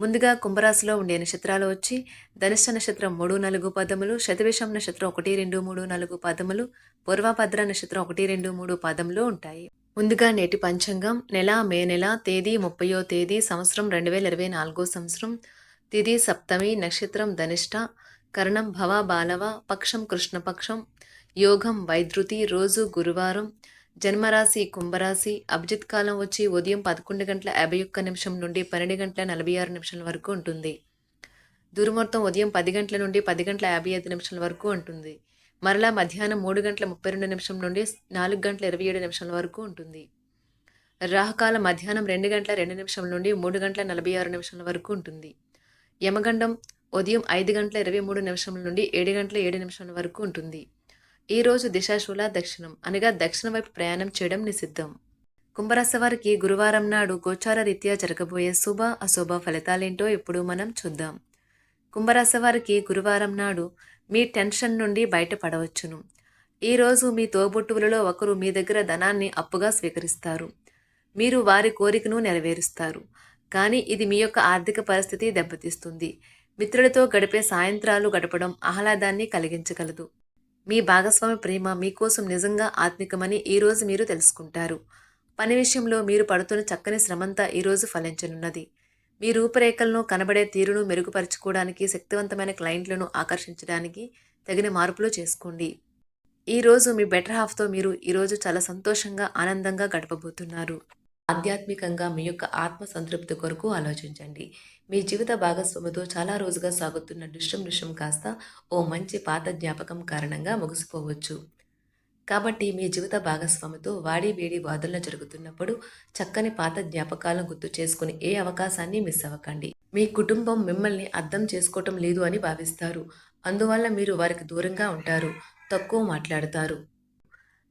ముందుగా కుంభరాశిలో ఉండే నక్షత్రాలు వచ్చి ధనిష్ట నక్షత్రం మూడు నాలుగు పదములు శతవిషం నక్షత్రం ఒకటి రెండు మూడు నాలుగు పదములు పూర్వభద్ర నక్షత్రం ఒకటి రెండు మూడు పదములు ఉంటాయి. ముందుగా నేటి పంచాంగం నెల మే నెల తేదీ ముప్పయో తేదీ సంవత్సరం రెండు వేల ఇరవై నాలుగో సంవత్సరం తిథి సప్తమి నక్షత్రం ధనిష్ట కరణం భవ బాలవ పక్షం కృష్ణపక్షం యోగం వైద్రుతి రోజు గురువారం జన్మరాశి కుంభరాశి అభిజిత్ కాలం వచ్చి ఉదయం పదకొండు గంటల యాభై ఒక్క నిమిషం నుండి పన్నెండు గంటల నలభై ఆరు నిమిషాల వరకు ఉంటుంది. దుర్ముహూర్తం ఉదయం పది గంటల నుండి పది గంటల యాభై ఐదు నిమిషాల వరకు ఉంటుంది. మరలా మధ్యాహ్నం మూడు గంటల ముప్పై రెండు నిమిషం నుండి నాలుగు గంటల ఇరవై ఏడు నిమిషాల వరకు ఉంటుంది. రాహుకాలం మధ్యాహ్నం రెండు గంటల రెండు నిమిషం నుండి మూడు గంటల నలభై ఆరు నిమిషాల వరకు ఉంటుంది. యమగండం ఉదయం ఐదు గంటల ఇరవై మూడు నిమిషం నుండి ఏడు గంటల ఏడు నిమిషాల వరకు ఉంటుంది. ఈరోజు దిశాశూల దక్షిణం అనగా దక్షిణ వైపు ప్రయాణం చేయడం నిషిద్ధం. కుంభరాశి వారికి గురువారం నాడు గోచార రీత్యా జరగబోయే శుభ అశుభ ఫలితాలేంటో ఇప్పుడు మనం చూద్దాం. కుంభరాశి వారికి గురువారం నాడు మీ టెన్షన్ నుండి బయటపడవచ్చును. ఈరోజు మీ తోబుట్టువులలో ఒకరు మీ దగ్గర ధనాన్ని అప్పుగా స్వీకరిస్తారు. మీరు వారి కోరికను నెరవేరుస్తారు. కానీ ఇది మీ యొక్క ఆర్థిక పరిస్థితి దెబ్బతీస్తుంది. మిత్రులతో గడిపే సాయంత్రాలు గడపడం ఆహ్లాదాన్ని కలిగించగలదు. మీ భాగస్వామి ప్రేమ మీకోసం నిజంగా ఆత్మికమని ఈరోజు మీరు తెలుసుకుంటారు. పని విషయంలో మీరు పడుతున్న చక్కని శ్రమంతా ఈరోజు ఫలించనున్నది. మీ రూపురేఖలను కనబడే తీరును మెరుగుపరుచుకోవడానికి శక్తివంతమైన క్లయింట్లను ఆకర్షించడానికి తగిన మార్పులు చేసుకోండి. ఈరోజు మీ బెటర్ హాఫ్తో మీరు ఈరోజు చాలా సంతోషంగా ఆనందంగా గడపబోతున్నారు. ఆధ్యాత్మికంగా మీ యొక్క ఆత్మ సంతృప్తి కొరకు ఆలోచించండి. మీ జీవిత భాగస్వామితో చాలా రోజుగా సాగుతున్న దృశ్యం దృశ్యం కాస్త ఓ మంచి పాత జ్ఞాపకం కారణంగా ముగిసిపోవచ్చు. కాబట్టి మీ జీవిత భాగస్వామితో వాడి వేడి వాదనలు జరుగుతున్నప్పుడు చక్కని పాత జ్ఞాపకాలను గుర్తు చేసుకుని ఏ అవకాశాన్ని మిస్ అవ్వకండి. మీ కుటుంబం మిమ్మల్ని అర్థం చేసుకోవటం లేదు అని భావిస్తారు. అందువల్ల మీరు వారికి దూరంగా ఉంటారు తక్కువ మాట్లాడతారు.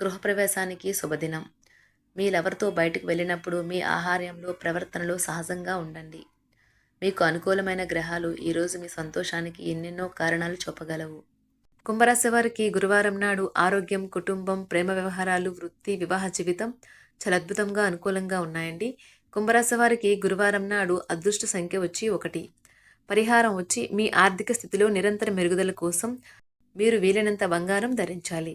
గృహప్రవేశానికి శుభదినం. మీరెవరితో బయటకు వెళ్ళినప్పుడు మీ ఆహార్యంలో ప్రవర్తనలో సహజంగా ఉండండి. మీకు అనుకూలమైన గ్రహాలు ఈరోజు మీ సంతోషానికి ఎన్నెన్నో కారణాలు చూపగలవు. కుంభరాశి వారికి గురువారం నాడు ఆరోగ్యం కుటుంబం ప్రేమ వ్యవహారాలు వృత్తి వివాహ జీవితం చాలా అద్భుతంగా అనుకూలంగా ఉన్నాయండి. కుంభరాశి వారికి గురువారం నాడు అదృష్ట సంఖ్య వచ్చి ఒకటి. పరిహారం వచ్చి మీ ఆర్థిక స్థితిలో నిరంతర మెరుగుదల కోసం మీరు వీలైనంత బంగారం ధరించాలి.